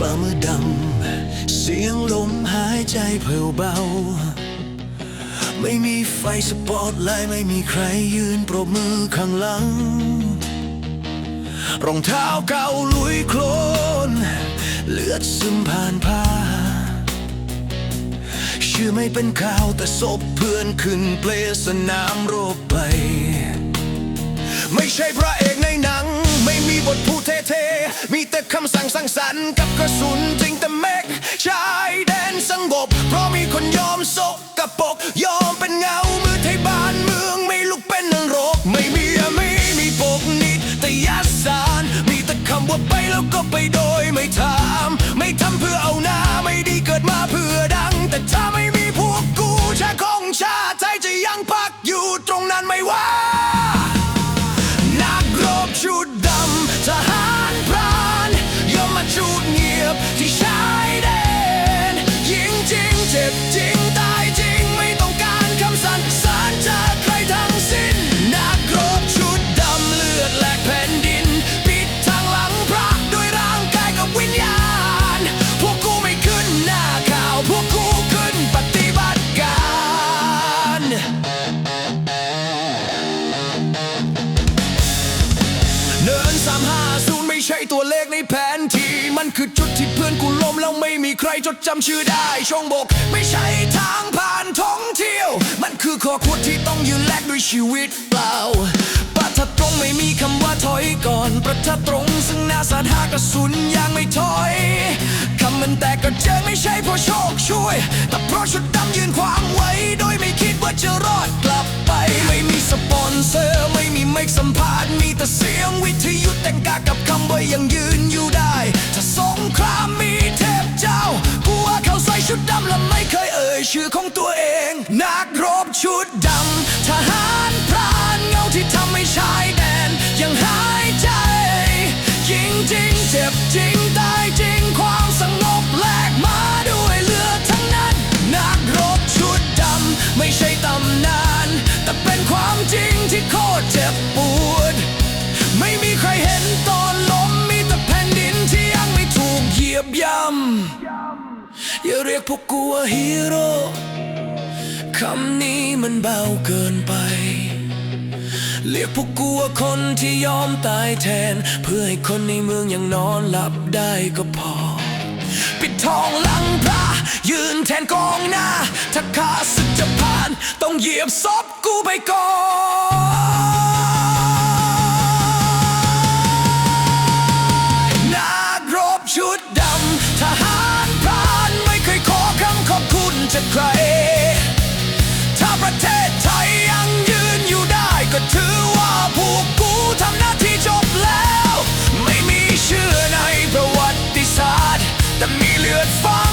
ป่ามืดดำ เสียงลมหายใจเผาเบา ไม่มีไฟสปอตไลท์ไม่มีใครยืนปรบมือข้างหลัง รองเท้าเก่าลุยโคลน เลือดซึมผ่านผ้า ชื่อไม่เป็นข่าวแต่ศพเพื่อนขึ้นเปลสนามรบไป ไม่ใช่พระเอกในหนัง ไม่มีบทพูดเท่ๆมี แต่คำสั่งสั่งสรรค์กับกระสุนจริงแต่เมกชายแดนสงบ เพราะมีคนยอมโซกกระปกยอมเป็นเงามือไทยบ้านเมืองไม่ลุกเป็นนรก ไม่มีอะไม่มีปกนิดแต่ยาสาร มีแต่คำว่าไปแล้วก็ไปโดยไม่ถามไม่ทำเพื่อเอาหน้าไม่ดีเกิดมาเพื่อดัง แต่ถ้าไม่มีพวกกูชาของชาติไทยจะยังพักอยู่ตรงนั้นไม่ว่านักรบชุด งเในแผนที่มันคือจุดที่เพื่อนกูล้มแล้วไม่มีใครจดจำชื่อได้ช่องบก ไม่ใช่ทางผ่านท่องเที่ยว มันคือข้อควรที่ต้องยืนแลกด้วยชีวิตเปล่าประทัดตรงไม่มีคำว่าถอยก่อนประทัดตรงซึ่งหน้าสาหากระสุนยังไม่ถอยคำมันแตกก็เจอไม่ใช่เพราะโชคช่วย แต่เพราะชุดดำยืนขวางไว้ โดยไม่คิดว่าจะรอดกลับ ชุดดำทหารพรานเงาที่ทำให้ชายแดน ยังหายใจ ยิงจริงเจ็บจริงตายจริงความสงบแลกมาด้วยเลือดทั้งนั้น นักรบชุดดำไม่ใช่ตำนาน แต่เป็นความจริงที่โคตรเจ็บปวด ไม่มีใครเห็นตอนล้มมีแต่แผ่นดินที่ยังไม่ถูกเหยียบย่ำอย่าเรียกพวกกูว่าฮีโร่ คำนี้มันเบาเกินไป เรียกพวกกูว่าคนที่ยอมตายแทน เพื่อให้คนในเมืองยังนอนหลับได้ก็พอ ปิดทองหลังพระยืนแทนกองหน้า ถ้าข้าศึกจะผ่าน ต้องเหยียบศพกูไปก่อน it's fine.